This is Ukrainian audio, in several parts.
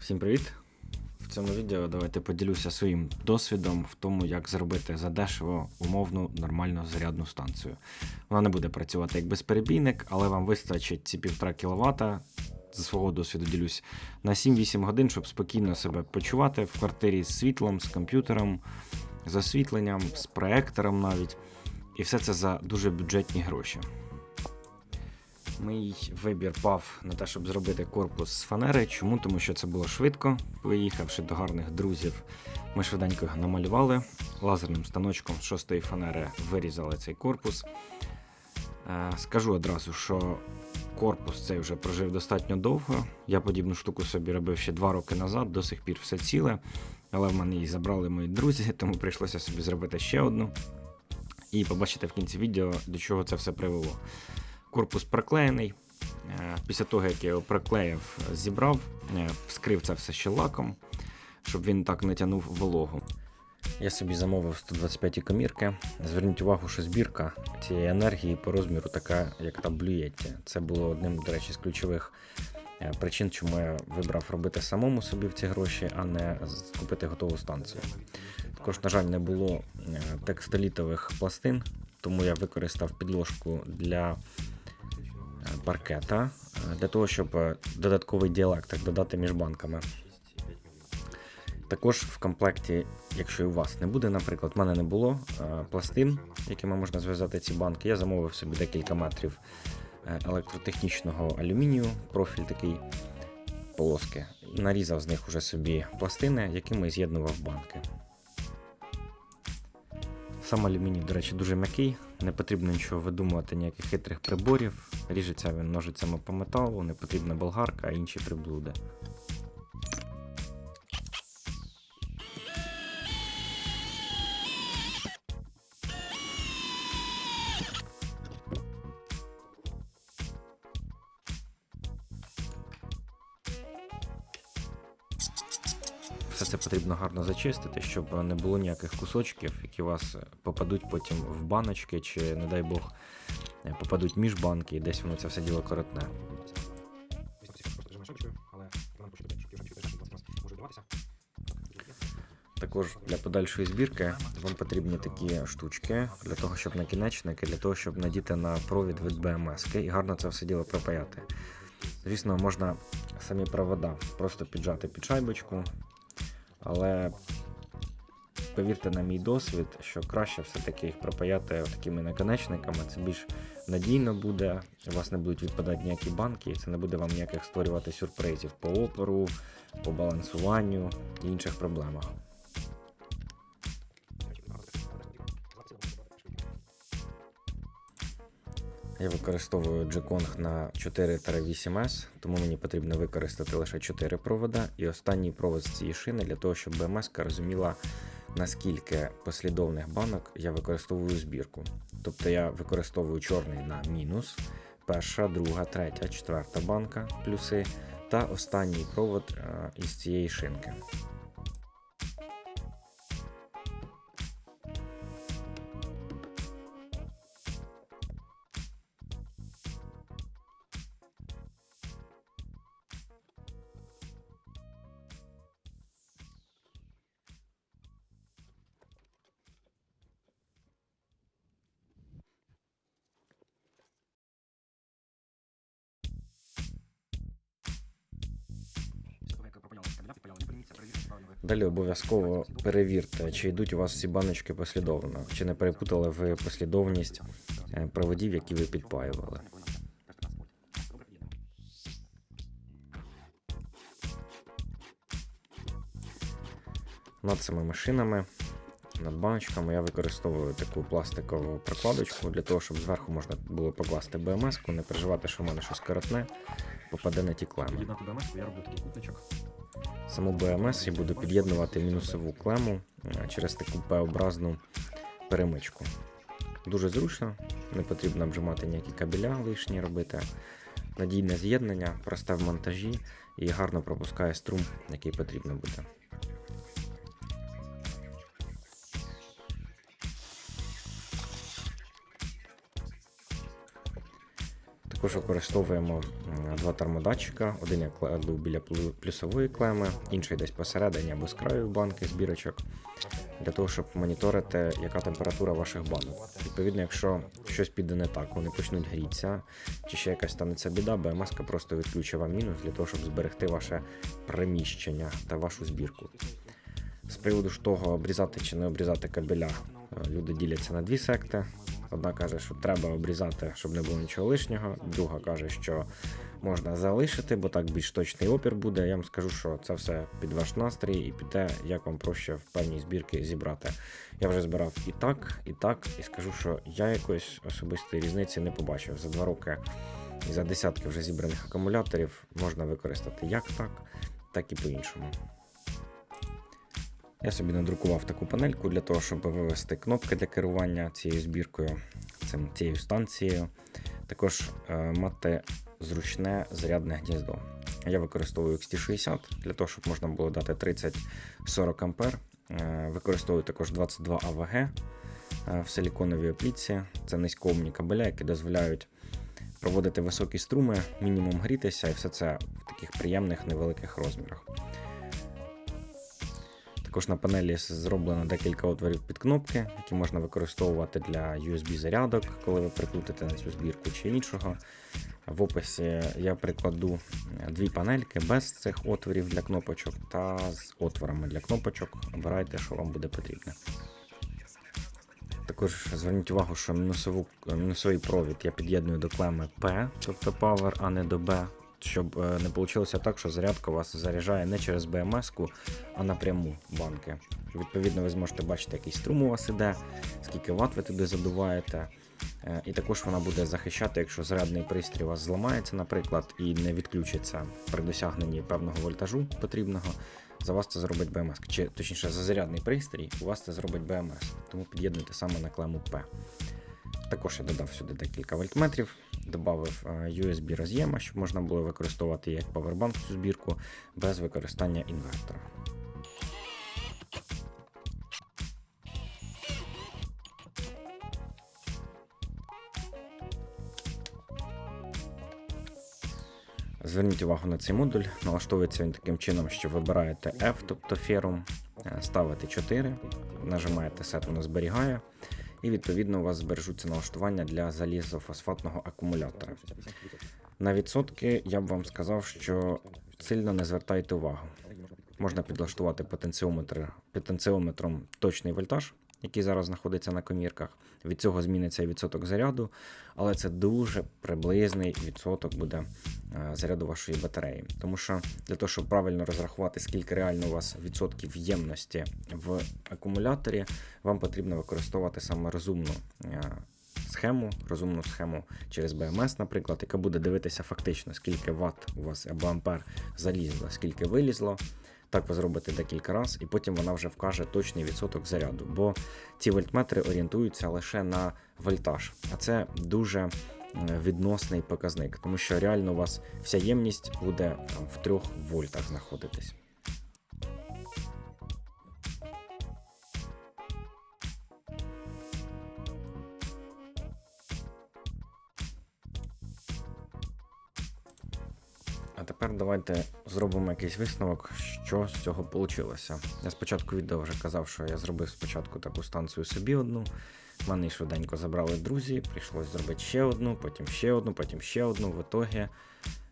Всім привіт! В цьому відео давайте поділюся своїм досвідом в тому, як зробити задешево умовну нормальну зарядну станцію. Вона не буде працювати як безперебійник, але вам вистачить ці 1,5 кВт, з свого досвіду ділюсь, на 7-8 годин, щоб спокійно себе почувати в квартирі з світлом, з комп'ютером, з освітленням, з проектором навіть. І все це за дуже бюджетні гроші. Мій вибір пав на те, щоб зробити корпус з фанери. Чому? Тому що це було швидко. Виїхавши до гарних друзів, ми швиденько його намалювали. Лазерним станочком з шостої фанери вирізали цей корпус. Е, Скажу одразу, що корпус цей вже прожив достатньо довго. Я подібну штуку собі робив ще два роки назад, до сих пір все ціле. Але в мене її забрали мої друзі, тому прийшлося собі зробити ще одну. І побачите в кінці відео, до чого це все привело. Корпус проклеєний. Е, Після того, як я його проклеїв, зібрав, е, вскрив це все ще лаком, щоб він так не тягнув вологу. Я собі замовив 125 комірки. Зверніть увагу, що збірка цієї енергії по розміру така, як та блюєтті. Це було одним, до речі, з ключових е, причин, чому я вибрав робити самому собі в ці гроші, а не купити готову станцію. Також, на жаль, не було текстолітових пластин, тому я використав підложку для паркета е, для того, щоб е, додатковий діалектик додати між банками. Також в комплекті, якщо і у вас не буде, наприклад, в мене не було е, пластин, якими можна зв'язати ці банки, я замовив собі декілька метрів е, електротехнічного алюмінію, профіль такий полоски. Нарізав з них уже собі пластини, якими з'єднував банки. Сам алюміній, до речі, дуже м'який, не потрібно нічого видумувати, ніяких хитрих приборів. Ріжеться він ножицями по металу, не потрібна болгарка, а інші приблуди. Все це потрібно гарно зачистити, щоб не було ніяких кусочків, які у вас попадуть потім в баночки, чи, не дай Бог, е, попадуть між банки і десь воно це все діло коротне. Також для подальшої збірки вам потрібні такі штучки для того, щоб накінечники, для того, щоб надіти на провід від BMS і гарно це все діло пропаяти. Звісно, можна самі провода просто піджати під шайбочку, але повірте на мій досвід, що краще все-таки їх пропаяти такими наконечниками. Це більш надійно буде, у вас не будуть відпадати ніякі банки, і це не буде вам ніяких створювати сюрпризів по опору, по балансуванню і інших проблемах. Я використовую G-Kong на 4-8S, тому мені потрібно використати лише 4 провода і останній провод з цієї шини для того, щоб BMS розуміла, наскільки послідовних банок я використовую збірку. Тобто я використовую чорний на мінус, перша, друга, третя, четверта банка плюси та останній провод е, із цієї шинки. Далі обов'язково перевірте, чи йдуть у вас всі баночки послідовно, чи не перепутали ви послідовність е, проводів, які ви підпаювали. Над цими шинами, над баночками я використовую таку пластикову прокладочку для того, щоб зверху можна було покласти БМС-ку, не переживати, що в мене щось коротне, попаде на ті клеми. Я роблю такий кутничок. Саму БМС я буду під'єднувати мінусову клему е, через таку П-образну перемичку. Дуже зручно, не потрібно обжимати ніякі кабеля лишні робити. Надійне з'єднання, просте в монтажі і гарно пропускає струм, який потрібно буде. Також використовуємо два термодатчика. Один я кладу біля плюсової клеми, інший десь посередині або з краю банки збірочок, для того, щоб моніторити, яка температура ваших банок. Відповідно, якщо щось піде не так, вони почнуть грітися, чи ще якась станеться біда, БМС просто відключить вам мінус для того, щоб зберегти ваше приміщення та вашу збірку. З приводу ж того, обрізати чи не обрізати кабеля, е, люди діляться на дві секти. Одна каже, що треба обрізати, щоб не було нічого лишнього. Друга каже, що можна залишити, бо так більш точний опір буде. Я вам скажу, що це все під ваш настрій і під те, як вам проще в певній збірки зібрати. Я вже збирав і так, і так, і скажу, що я якоїсь особистої різниці не побачив. За два роки і за десятки вже зібраних акумуляторів можна використати як так, так і по-іншому. Я собі надрукував таку панельку для того, щоб вивести кнопки для керування цією збіркою, цим, цією станцією. Також е, мати зручне зарядне гніздо. Я використовую XT60 для того, щоб можна було дати 30-40 ампер. Е, використовую також 22 АВГ е, в силіконовій оплітці. Це низькоомні кабеля, які дозволяють проводити високі струми, мінімум грітися, і все це в таких приємних невеликих розмірах. Також на панелі зроблено декілька отворів під кнопки, які можна використовувати для USB-зарядок, коли ви прикрутите на цю збірку чи іншого. В описі я прикладу дві панельки без цих отворів для кнопочок та з отворами для кнопочок. Обирайте, що вам буде потрібно. Також зверніть увагу, що мінусову, мінусовий провід я під'єдную до клеми P, тобто Power, а не до B, щоб е, не вийшло так, що зарядка вас заряджає не через BMS-ку, а напряму банки. Відповідно, ви зможете бачити, який струм у вас іде, скільки ватт ви туди задуваєте. Е, І також вона буде захищати, якщо зарядний пристрій у вас зламається, наприклад, і не відключиться при досягненні певного вольтажу потрібного. За вас це зробить BMS. Чи точніше за зарядний пристрій, у вас це зробить BMS. Тому під'єднуйте саме на клему P. Також я додав сюди декілька вольтметрів, додав USB роз'єма, щоб можна було використовувати як павербанк цю збірку без використання інвертора. Зверніть увагу на цей модуль. Налаштовується він таким чином, що вибираєте F, тобто ферум, е, ставите 4, нажимаєте Set, воно зберігає, і відповідно у вас збережуться налаштування для залізофосфатного акумулятора. На відсотки я б вам сказав, що сильно не звертайте увагу. Можна підлаштувати потенціометр, потенціометром точний вольтаж, який зараз знаходиться на комірках. Від цього зміниться відсоток заряду, але це дуже приблизний відсоток буде е, заряду вашої батареї. Тому що для того, щоб правильно розрахувати, скільки реально у вас відсотків ємності в акумуляторі, вам потрібно використовувати саме розумну е, схему, розумну схему через BMS, наприклад, яка буде дивитися фактично, скільки ватт у вас або ампер залізло, скільки вилізло. Так ви зробите декілька разів, і потім вона вже вкаже точний відсоток заряду. Бо ці вольтметри орієнтуються лише на вольтаж, а це дуже е, відносний показник, тому що реально у вас вся ємність буде там, в 3 вольтах знаходитись. Тепер давайте зробимо якийсь висновок, що з цього вийшло. Я спочатку відео вже казав, що я зробив спочатку таку станцію собі одну. В мене швиденько забрали друзі, прийшлось зробити ще одну, потім ще одну, потім ще одну. В ітогі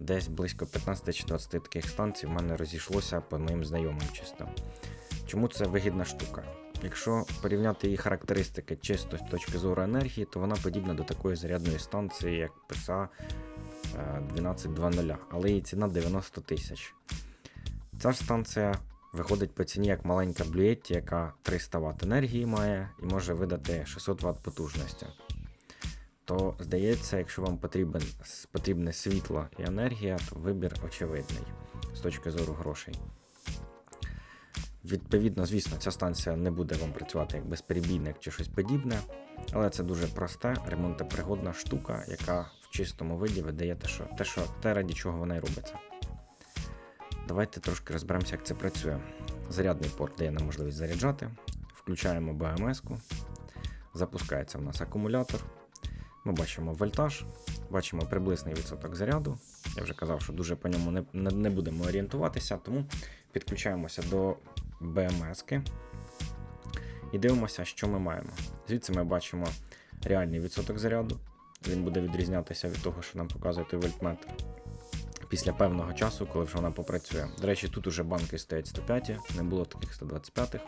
десь близько 15 чи 20 таких станцій в мене розійшлося по моїм знайомим чисто. Чому це вигідна штука? Якщо порівняти її характеристики чисто з точки зору енергії, то вона подібна до такої зарядної станції, як PSA 12.2.0, але її ціна 90 тисяч. Ця ж станція виходить по ціні як маленька блюєтті, яка 300 Вт енергії має і може видати 600 Вт потужності. То здається, якщо вам потрібен, потрібне світло і енергія, то вибір очевидний з точки зору грошей. Відповідно, звісно, ця станція не буде вам працювати як безперебійник чи щось подібне, але це дуже проста ремонтопригодна штука, яка чистому виді видає те, що, те, що, те, раді чого вона і робиться. Давайте трошки розберемося, як це працює. Зарядний порт дає нам можливість заряджати. Включаємо BMS-ку. Запускається в нас акумулятор. Ми бачимо вольтаж. бачимо приблизний відсоток заряду. Я вже казав, що дуже по ньому не, не, не будемо орієнтуватися, тому підключаємося до BMS-ки і дивимося, що ми маємо. Звідси ми бачимо реальний відсоток заряду. Він буде відрізнятися від того, що нам показує той вольтметр після певного часу, коли вже вона попрацює. До речі, тут уже банки стоять 105, не було таких 125.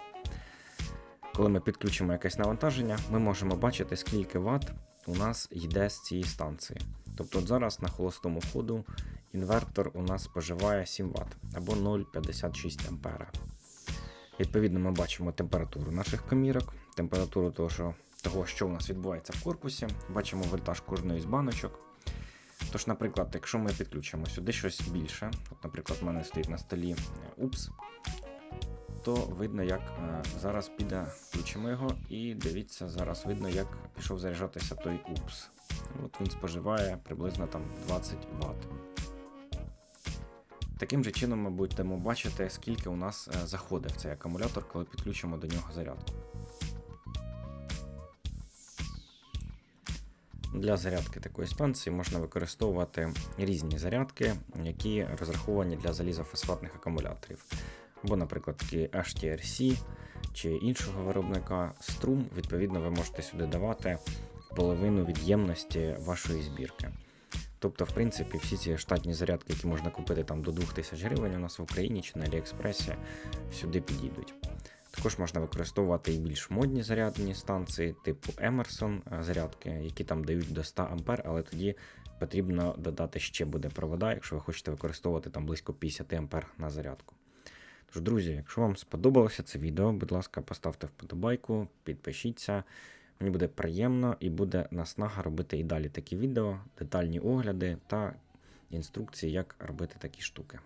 Коли ми підключимо якесь навантаження, ми можемо бачити, скільки ватт у нас йде з цієї станції. Тобто зараз на холостому ходу інвертор у нас споживає 7 Вт або 0,56 ампера. Відповідно, ми бачимо температуру наших комірок, температуру того, що, того, що у нас відбувається в корпусі, бачимо вольтаж кожної з баночок. Тож, наприклад, якщо ми підключимо сюди щось більше, от, наприклад, в мене стоїть на столі е, УПС, то видно, як е, зараз піде, включимо його, і дивіться, зараз видно, як пішов заряджатися той УПС. От він споживає приблизно там 20 Вт. Таким же чином ми будемо бачити, скільки у нас е, заходить цей акумулятор, коли підключимо до нього зарядку. Для зарядки такої станції можна використовувати різні зарядки, які розраховані для залізофосфатних акумуляторів. Або, наприклад, такі HTRC чи іншого виробника струм, відповідно, ви можете сюди давати половину від ємності вашої збірки. Тобто, в принципі, всі ці штатні зарядки, які можна купити там до 2000 гривень у нас в Україні чи на Аліекспресі, сюди підійдуть. Також можна використовувати і більш модні зарядні станції, типу Emerson е, зарядки, які там дають до 100 А, але тоді потрібно додати ще буде провода, якщо ви хочете використовувати там близько 50 А на зарядку. Тож, друзі, якщо вам сподобалося це відео, будь ласка, поставте вподобайку, підпишіться. Мені буде приємно і буде наснага робити і далі такі відео, детальні огляди та інструкції, як робити такі штуки.